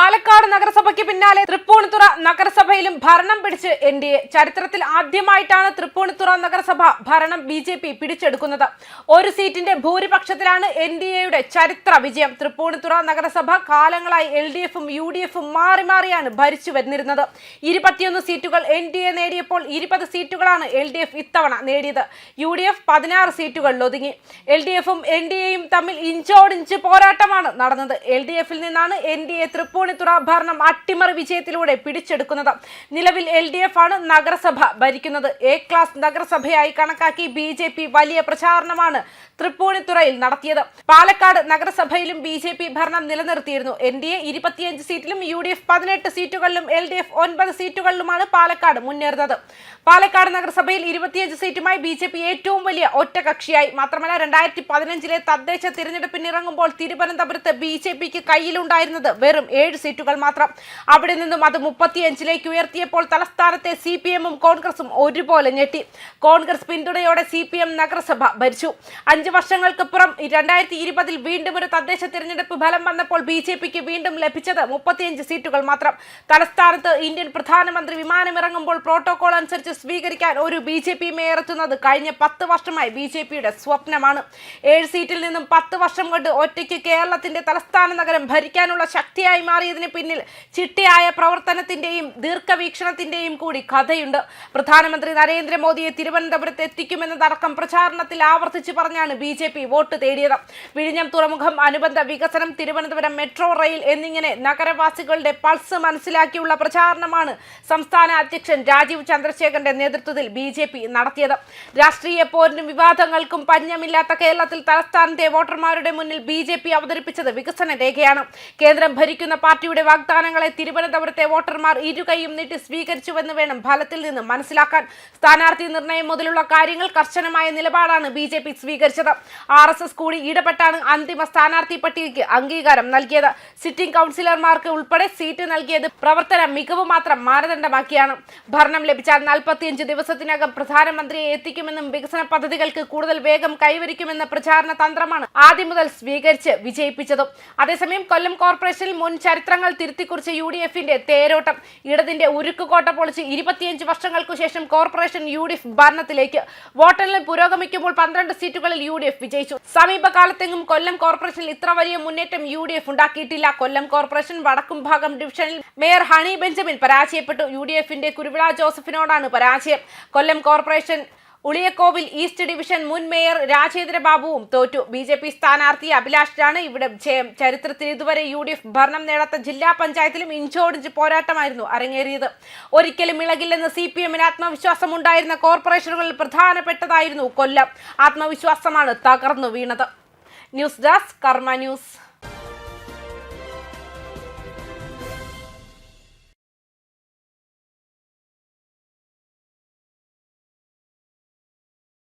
പാലക്കാട് നഗരസഭയ്ക്ക് പിന്നാലെ തൃപ്പൂണിത്തുറ നഗരസഭയിലും ഭരണം പിടിച്ച് എൻ ഡി എ. ചരിത്രത്തിൽ ആദ്യമായിട്ടാണ് തൃപ്പൂണിത്തുറ നഗരസഭ ഭരണം ബി ജെ പി പിടിച്ചെടുക്കുന്നത്. ഒരു സീറ്റിന്റെ ഭൂരിപക്ഷത്തിലാണ് എൻ ഡി എയുടെ ചരിത്ര വിജയം. തൃപ്പൂണിത്തുറ നഗരസഭ കാലങ്ങളായി എൽ ഡി എഫും യു ഡി എഫും മാറി മാറിയാണ് ഭരിച്ചു വന്നിരുന്നത്. ഇരുപത്തിയൊന്ന് സീറ്റുകൾ എൻ ഡി എ നേടിയപ്പോൾ ഇരുപത് സീറ്റുകളാണ് എൽ ഡി എഫ് ഇത്തവണ നേടിയത്. യു ഡി എഫ് പതിനാറ് സീറ്റുകളിൽ ഒതുങ്ങി. എൽ ഡി എഫും എൻ ഡി എയും തമ്മിൽ ഇഞ്ചോടിഞ്ച് പോരാട്ടമാണ് നടന്നത്. എൽ ഡി എഫിൽ നിന്നാണ് എൻ ഡി എ തൃപ്പൂണിത്തുറ ഭരണം അട്ടിമറി വിജയത്തിലൂടെ പിടിച്ചെടുക്കുന്നത്. നിലവിൽ എൽ ഡി എഫ് ആണ് നഗരസഭ ഭരിക്കുന്നത്. എ ക്ലാസ് നഗരസഭയായി കണക്കാക്കി ബി ജെ പി വലിയ പ്രചാരണമാണ് തൃപ്പൂണിത്തുറയിൽ നടത്തിയത്. പാലക്കാട് നഗരസഭയിലും ബി ജെ പി ഭരണം നിലനിർത്തിയിരുന്നു. എൻ ഡി എ ഇരുപത്തിയഞ്ച് സീറ്റിലും യു ഡി എഫ് പതിനെട്ട് സീറ്റുകളിലും എൽ ഡി എഫ് ഒൻപത് സീറ്റുകളിലുമാണ് പാലക്കാട് മുന്നേറുന്നത്. പാലക്കാട് നഗരസഭയിൽ ഇരുപത്തിയഞ്ച് സീറ്റുമായി ബി ജെ പി ഏറ്റവും വലിയ ഒറ്റകക്ഷിയായി. മാത്രമല്ല രണ്ടായിരത്തി പതിനഞ്ചിലെ തദ്ദേശ തിരഞ്ഞെടുപ്പിനിറങ്ങുമ്പോൾ തിരുവനന്തപുരത്ത് ബി ജെ പിക്ക് കയ്യിലുണ്ടായിരുന്നത് വെറും ഏഴ് സീറ്റുകൾ മാത്രം. അവിടെ നിന്നും അത് മുപ്പത്തിയഞ്ചിലേക്ക് ഉയർത്തിയപ്പോൾ തലസ്ഥാനത്തെ സി പി എമ്മും കോൺഗ്രസും ഒരുപോലെ ഞെട്ടി. കോൺഗ്രസ് പിന്തുണയോടെ സി പി എം നഗരസഭ ഭരിച്ചു. അഞ്ച് വർഷങ്ങൾക്കപ്പുറം രണ്ടായിരത്തി ഇരുപതിൽ വീണ്ടും ഒരു തദ്ദേശ തിരഞ്ഞെടുപ്പ് ഫലം വന്നപ്പോൾ ബി ജെ പിക്ക് വീണ്ടും ലഭിച്ചത് മുപ്പത്തിയഞ്ച് സീറ്റുകൾ മാത്രം. തലസ്ഥാനത്ത് ഇന്ത്യൻ പ്രധാനമന്ത്രി വിമാനമിറങ്ങുമ്പോൾ പ്രോട്ടോകോൾ അനുസരിച്ച് സ്വീകരിക്കാൻ ഒരു ബി ജെ പി മേയർ എത്തുന്നത് കഴിഞ്ഞ പത്ത് വർഷമായി ബി ജെ പിയുടെ സ്വപ്നമാണ്. ഏഴ് സീറ്റിൽ നിന്നും പത്ത് വർഷം കൊണ്ട് ഒറ്റയ്ക്ക് കേരളത്തിന്റെ തലസ്ഥാന നഗരം ഭരിക്കാനുള്ള ശക്തിയായി മാറിയതിന് പിന്നിൽ ചിട്ടയായ പ്രവർത്തനത്തിന്റെയും ദീർഘവീക്ഷണത്തിന്റെയും കൂടി കഥയുണ്ട്. പ്രധാനമന്ത്രി നരേന്ദ്രമോദിയെ തിരുവനന്തപുരത്ത് എത്തിക്കുമെന്നതടക്കം പ്രചാരണത്തിൽ ആവർത്തിച്ച് പറഞ്ഞാണ് ബി ജെ പി വോട്ട് തേടിയത്. വിഴിഞ്ഞം തുറമുഖം അനുബന്ധ വികസനം തിരുവനന്തപുരം മെട്രോ റെയിൽ എന്നിങ്ങനെ നഗരവാസികളുടെ പൾസ് മനസ്സിലാക്കിയുള്ള പ്രചാരണമാണ് സംസ്ഥാന അധ്യക്ഷൻ രാജീവ് ചന്ദ്രശേഖരന്റെ നേതൃത്വത്തിൽ ബി ജെ പി നടത്തിയത്. രാഷ്ട്രീയ പോരിനും വിവാദങ്ങൾക്കും പഞ്ഞമില്ലാത്ത കേരളത്തിൽ തലസ്ഥാനത്തെ വോട്ടർമാരുടെ മുന്നിൽ ബി ജെ പി അവതരിപ്പിച്ചത് വികസന രേഖയാണ്. കേന്ദ്രം ഭരിക്കുന്ന പാർട്ടിയുടെ വാഗ്ദാനങ്ങളെ തിരുവനന്തപുരത്തെ വോട്ടർമാർ ഇരുകൈയും നീട്ടി സ്വീകരിച്ചുവെന്ന് വേണം ഫലത്തിൽ നിന്ന് മനസ്സിലാക്കാൻ. സ്ഥാനാർത്ഥി നിർണയം മുതലുള്ള കാര്യങ്ങൾ കർശനമായ നിലപാടാണ് ബി ജെ പി സ്വീകരിച്ചത്. ആർ എസ് എസ് കൂടി ഇടപെട്ടാണ് അന്തിമ സ്ഥാനാർത്ഥി പട്ടികയ്ക്ക് അംഗീകാരം നൽകിയത്. സിറ്റിംഗ് കൗൺസിലർമാർക്ക് ഉൾപ്പെടെ സീറ്റ് നൽകിയത് പ്രവർത്തന മികവ് മാത്രം മാനദണ്ഡമാക്കിയാണ്. ഭരണം ലഭിച്ചാൽ നാൽപ്പത്തിയഞ്ച് ദിവസത്തിനകം പ്രധാനമന്ത്രിയെ എത്തിക്കുമെന്നും വികസന പദ്ധതികൾക്ക് കൂടുതൽ വേഗം കൈവരിക്കുമെന്ന പ്രചാരണ തന്ത്രമാണ് ആദ്യം മുതൽ സ്വീകരിച്ച് വിജയിപ്പിച്ചതും. അതേസമയം കൊല്ലം കോർപ്പറേഷനിൽ മുൻ ചരിത്രങ്ങൾ തിരുത്തിക്കുറിച്ച് യു ഡി എഫിന്റെ തേരോട്ടം. ഇടതിന്റെ ഉരുക്കുകോട്ട പൊളിച്ച് ഇരുപത്തിയഞ്ച് വർഷങ്ങൾക്കു ശേഷം കോർപ്പറേഷൻ യു ഡി എഫ് ഭരണത്തിലേക്ക്. വോട്ടെണ്ണൽ പുരോഗമിക്കുമ്പോൾ പന്ത്രണ്ട് സീറ്റുകളിൽ യു ഡി എഫ് വിജയിച്ചു. സമീപകാലത്തെങ്ങും കൊല്ലം കോർപ്പറേഷനിൽ ഇത്ര വലിയ മുന്നേറ്റം യു ഡി എഫ് ഉണ്ടാക്കിയിട്ടില്ല. കൊല്ലം കോർപ്പറേഷൻ വടക്കും ഭാഗം ഡിവിഷനിൽ മേയർ ഹണി ബെഞ്ചമിൻ പരാജയപ്പെട്ടു. യു ഡി എഫിന്റെ കുരുവിള ജോസഫിനോടാണ് പരാജയം. Kollam corporation Uliyakovil east division മുൻ മേയർ രാജേന്ദ്ര ബാബുവും തോറ്റു. ബി ജെ പി സ്ഥാനാർത്ഥി അഭിലാഷിനാണ് ഇവിടെ ജയം. ചരിത്രത്തിൽ ഇതുവരെ യു ഡി എഫ് ഭരണം നേടാത്ത ജില്ലാ പഞ്ചായത്തിലും ഇഞ്ചോടിഞ്ച് പോരാട്ടമായിരുന്നു അരങ്ങേറിയത്. ഒരിക്കലും ഇളകില്ലെന്ന് സി പി എമ്മിന് ആത്മവിശ്വാസമുണ്ടായിരുന്ന കോർപ്പറേഷനുകളിൽ പ്രധാനപ്പെട്ടതായിരുന്നു കൊല്ലം. ആത്മവിശ്വാസമാണ് തകർന്നു വീണത്. News desk Karma news.